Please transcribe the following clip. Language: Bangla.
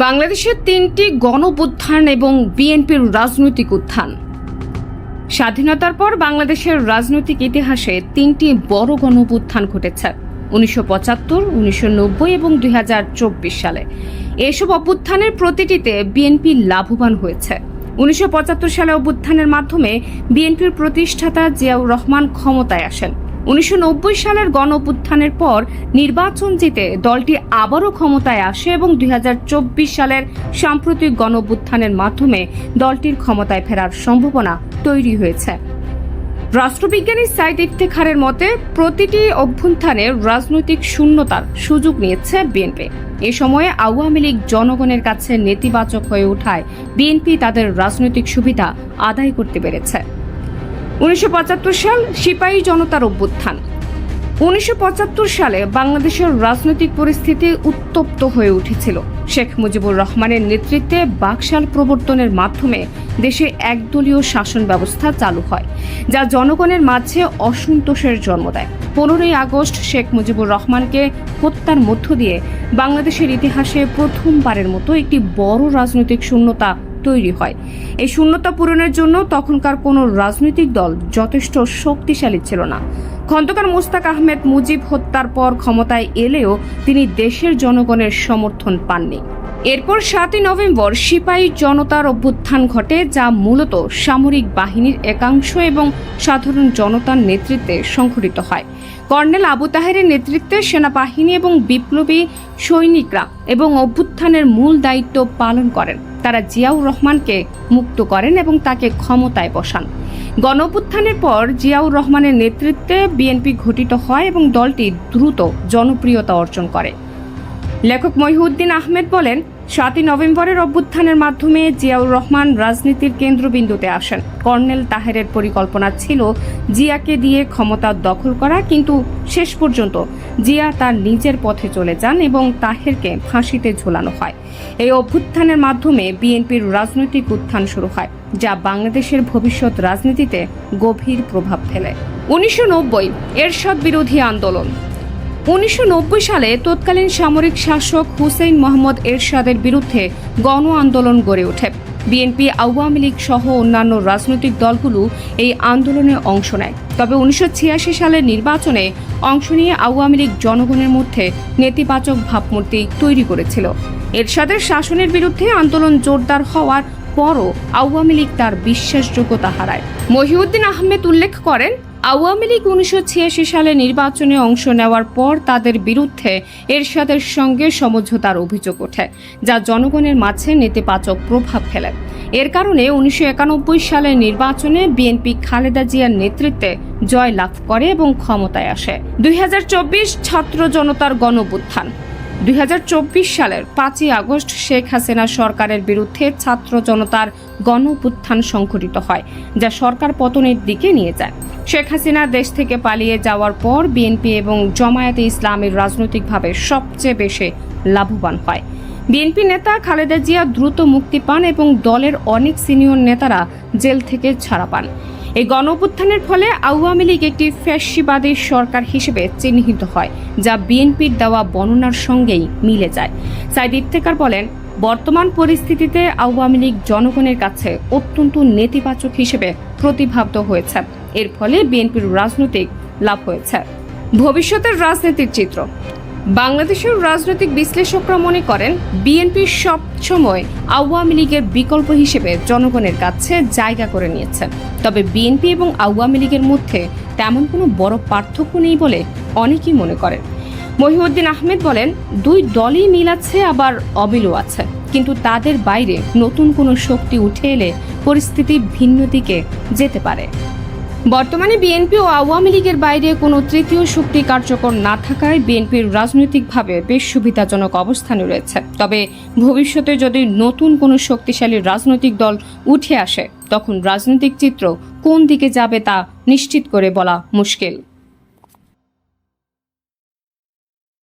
বাংলাদেশের তিনটি গণপুত্থান এবং বিএনপির রাজনৈতিক উত্থান। স্বাধীনতার পর বাংলাদেশের রাজনৈতিক ইতিহাসে তিনটি বড় গণপুত্থান ঘটেছে, উনিশশো পঁচাত্তর, উনিশশো নব্বই এবং দুই হাজার চব্বিশ সালে। এসব অভ্যুত্থানের প্রতিটিতে বিএনপি লাভবান হয়েছে। উনিশশো পঁচাত্তর সালে অভ্যুত্থানের মাধ্যমে বিএনপির প্রতিষ্ঠাতা জিয়াউর রহমান ক্ষমতায় আসেন। উনিশশো নব্বই সালের গণ অভ্যুত্থানের পর নির্বাচন জিতে দলটি আবারও ক্ষমতায় আসে এবং দুই হাজার চব্বিশ সালের সাম্প্রতিক গণ অভ্যুত্থানের মাধ্যমে দলটির ক্ষমতায় ফেরার সম্ভাবনা তৈরি হয়েছে। রাষ্ট্রবিজ্ঞানী সাইদ ইফতেখারের মতে, প্রতিটি অভ্যুত্থানে রাজনৈতিক শূন্যতার সুযোগ নিয়েছে বিএনপি। এ সময়ে আওয়ামী লীগ জনগণের কাছে নেতিবাচক হয়ে ওঠায় বিএনপি তাদের রাজনৈতিক সুবিধা আদায় করতে পেরেছে। উনিশশো সাল সিপাহী জনতার অভ্যুত্থান। উনিশশো পঁচাত্তর সালে বাংলাদেশের রাজনৈতিক পরিস্থিতি উত্তপ্ত হয়ে উঠেছিল। শেখ মুজিবুর রহমানের নেতৃত্বে বাকশাল প্রবর্তনের মাধ্যমে দেশে একদলীয় শাসন ব্যবস্থা চালু হয়, যা জনগণের মাঝে অসন্তোষের জন্ম দেয়। পনেরোই আগস্ট শেখ মুজিবুর রহমানকে হত্যার মধ্য দিয়ে বাংলাদেশের ইতিহাসে প্রথমবারের মতো একটি বড় রাজনৈতিক শূন্যতা তৈরি হয়। এই শূন্যতা পূরণের জন্য তখনকার কোনো রাজনৈতিক দল যথেষ্ট শক্তিশালী ছিল না। খন্দকার মোস্তাক আহমেদ মুজিব হত্যার পর ক্ষমতায় এলেও তিনি দেশের জনগণের সমর্থন পাননি। এরপর সাতই নভেম্বর সিপাহী জনতার অভ্যুত্থান ঘটে, যা মূলত সামরিক বাহিনীর একাংশ এবং সাধারণ জনতার নেতৃত্বে সংঘটিত হয়। কর্নেল আবু তাহেরের নেতৃত্বে সেনাবাহিনী এবং বিপ্লবী সৈনিকরা এবং অভ্যুত্থানের মূল দায়িত্ব পালন করেন। তারা জিয়াউর রহমানকে মুক্ত করেন এবং তাকে ক্ষমতায় বসান। গণঅভ্যুত্থানের পর জিয়াউর রহমানের নেতৃত্বে বিএনপি ঘটিত হয় এবং দলটি দ্রুত জনপ্রিয়তা অর্জন করে। লেখক মহিউদ্দিন আহমেদ বলেন সাতই নভেম্বরের অভ্যুত্থানের মাধ্যমে জিয়াউর রহমান রাজনীতির কেন্দ্রবিন্দুতে আসেন। কর্নেল তাহেরের পরিকল্পনা ছিল জিয়াকে দিয়ে ক্ষমতা দখল করা, কিন্তু শেষ পর্যন্ত জিয়া তার নিজের পথে চলে যান এবং তাহেরকে ফাঁসিতে ঝোলানো হয়। এই অভ্যুত্থানের মাধ্যমে বিএনপির রাজনৈতিক উত্থান শুরু হয়, যা বাংলাদেশের ভবিষ্যৎ রাজনীতিতে গভীর প্রভাব ফেলে। উনিশশো নব্বই এরশাদ বিরোধী আন্দোলন। উনিশশো নব্বই সালে তৎকালীন সামরিক শাসক হুসেইন মোহাম্মদ এরশাদের বিরুদ্ধে গণ আন্দোলন গড়ে ওঠে। বিএনপি, আওয়ামী লীগ সহ অন্যান্য রাজনৈতিক দলগুলো এই আন্দোলনে অংশ নেয়। তবে উনিশশো ছিয়াশি সালের নির্বাচনে অংশ নিয়ে আওয়ামী লীগ জনগণের মধ্যে নেতিবাচক ভাবমূর্তি তৈরি করেছিল। এরশাদের শাসনের বিরুদ্ধে আন্দোলন জোরদার হওয়ার পরও আওয়ামী লীগ তার বিশ্বাসযোগ্যতা হারায়। মহিউদ্দিন আহমেদ উল্লেখ করেন আওয়ামী লীগ উনিশশো ছিয়াশি সালে নির্বাচনে অংশ নেওয়ার পর তাদের বিরুদ্ধে এরশাদের সঙ্গে সমঝোতার অভিযোগ ওঠে, যা জনগণের মাঝে নেতিবাচক প্রভাব ফেলে। এর কারণে উনিশশো একানব্বই সালের নির্বাচনে বিএনপি খালেদা জিয়ার নেতৃত্বে জয় লাভ করে এবং ক্ষমতায় আসে। দুই হাজার চব্বিশ ছাত্র জনতার গণবুত্থান দু হাজার চব্বিশ সালের পাঁচই আগস্ট শেখ হাসিনা সরকারের বিরুদ্ধে ছাত্র জনতার গণপুত্থান সংঘটিত হয়, যা সরকার পতনের দিকে নিয়ে যায়। শেখ হাসিনা দেশ থেকে পালিয়ে যাওয়ার পর বিএনপি এবং জমায়েতে ইসলামের রাজনৈতিকভাবে সবচেয়ে বেশি লাভবান হয়। বিএনপি নেতা খালেদা জিয়া দ্রুত মুক্তি পান এবং দলের অনেক সিনিয়র নেতারা জেল থেকে ছাড়া পান। এই গণঅভ্যুত্থানের ফলে আওয়ামী লীগ একটি ফ্যাসিবাদী সরকার হিসেবে চিহ্নিত হয়, যা বিএনপির দেওয়া বর্ণনার সঙ্গেই মিলে যায়। সাইদ ইফতেকার বলেন, বর্তমান পরিস্থিতিতে আওয়ামী লীগ জনগণের কাছে অত্যন্ত নেতিবাচক হিসেবে প্রতিভাবিত হয়েছে। এর ফলে বিএনপির রাজনৈতিক লাভ হয়েছে। ভবিষ্যতের রাজনীতির চিত্র। বাংলাদেশের রাজনৈতিক বিশ্লেষকরা মনে করেন বিএনপি সবসময় আওয়ামী লীগের বিকল্প হিসেবে জনগণের কাছে জায়গা করে নিয়েছে। তবে বিএনপি এবং আওয়ামী লীগের মধ্যে তেমন কোনো বড় পার্থক্য নেই বলে অনেকেই মনে করেন। মহিউদ্দিন আহমেদ বলেন, দুই দলই মিল আছে, আবার অমিলও আছে। কিন্তু তাদের বাইরে নতুন কোনো শক্তি উঠে এলে পরিস্থিতি ভিন্ন দিকে যেতে পারে। বর্তমানে বিএনপি ও আওয়ামী লীগের বাইরে কোনো তৃতীয় শক্তি কার্যকর না থাকায় বিএনপির রাজনৈতিকভাবে বেশ সুবিধাজনক অবস্থানে রয়েছে। তবে ভবিষ্যতে যদি নতুন কোনো শক্তিশালী রাজনৈতিক দল উঠে আসে, তখন রাজনৈতিক চিত্র কোন দিকে যাবে তা নিশ্চিত করে বলা মুশকিল।